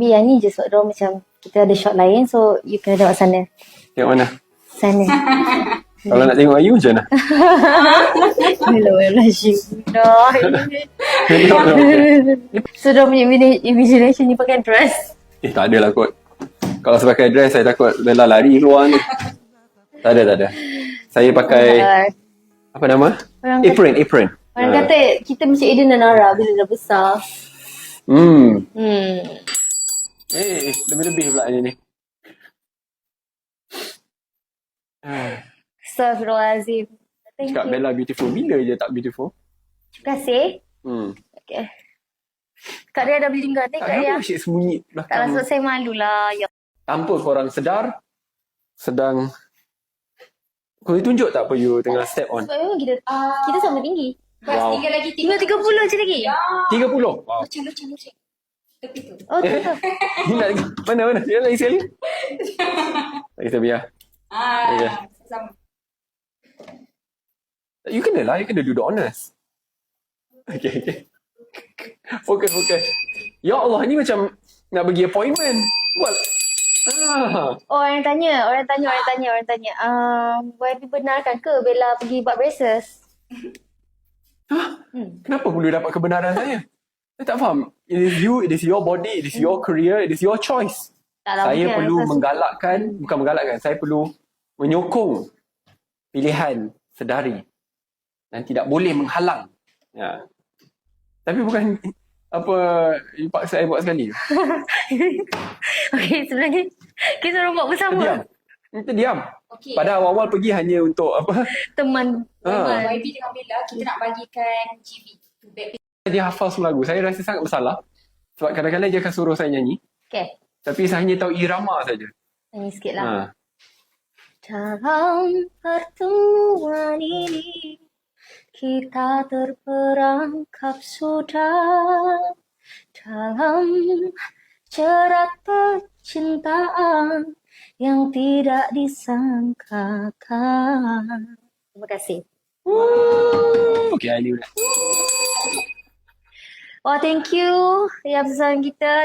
Biar ni je sebab diorang macam kita ada shot lain so you kena tengok sana. Tengok mana? Sana. Kalau nak tengok Ayu macam mana? Hello. No. Tengok, tengok. so diorang punya imagination ni pakai dress. Eh tak ada lah kot. Kalau saya pakai dress saya takut Bella lari keluar ni. Tak ada, tak ada. Saya pakai Uh, apa nama? orang Apron, apron. orang Ah. kata kita macam Aiden dan Nara bila dah besar. Hmm. Hmm. Lebih-lebih pula ni ni. Ah, Astaghfirullahalazim. Thank Cakap you. Bella beautiful. Bila je tak beautiful? Terima kasih. Hmm. Okay. Kak Ria dah beli kat ni, Tak Kak Ria. asyik sembunyi Tak belakang. lah, sebab saya malu lah. Ya. Tanpa korang sedar, sedang... Kau boleh tunjuk tak apa you tengah step on? Sebab memang kita kita sama tinggi. Wow. tinggal lagi Tinggal 30 je lagi. Ya. 30? Wow. Macam macam macam. Tepi tu. Oh, tu tu. Ni nak lagi. Mana, mana? Dia lagi sekali. Tak kita biar. Ah, Ya. sama. You kena lah. You kena do the honors. Okay, okay. Fokus, fokus. Ya Allah, ni macam nak pergi appointment. Buat. Ah. Oh, orang tanya, orang tanya, orang tanya, orang tanya. Um, YB benarkan ke Bella pergi buat braces? Hmm. Kenapa perlu dapat kebenaran saya? Saya tak faham. It is you, it is your body, it is your career, it is your choice. Tak lah, saya mungkin perlu menggalakkan, bukan menggalakkan, saya perlu menyokong pilihan sedari dan tidak boleh menghalang. Ya. Tapi bukan apa you paksa saya buat sekali. Okay, sebenarnya kita orang buat bersama. Diam. Kita diam. Okey. Pada awal-awal pergi hanya untuk apa? Teman. Teman. YB dengan Bella, kita nak bagikan GB. Dia hafal semua lagu. Saya rasa sangat bersalah. Sebab kadang-kadang dia akan suruh saya nyanyi. Okay, Tapi saya hanya tahu irama saja. nyanyi sikit lah. Ha. Dalam pertemuan ini kita terperangkap sudah dalam jerat percintaan yang tidak disangkakan. Terima kasih. Okey, Ali. Oh, thank you yang pesan kita.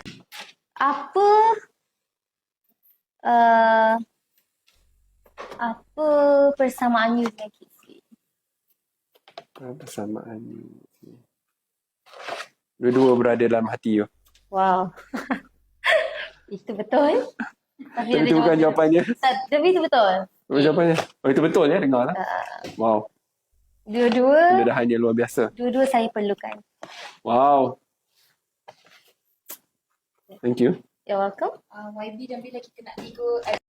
Apa uh, apa persamaan you dengan Kiki? Persamaan ni. Dua-dua berada dalam hati you. Wow. itu betul. Tapi itu bukan jawapannya. Tapi itu betul. Apa jawapannya? Oh, itu betul ya, dengar lah. Wow, Dua-dua, pendedahan dia luar biasa. dua-dua saya perlukan. Wow. Thank you. You're welcome. Uh, YB dan Bella kita nak nego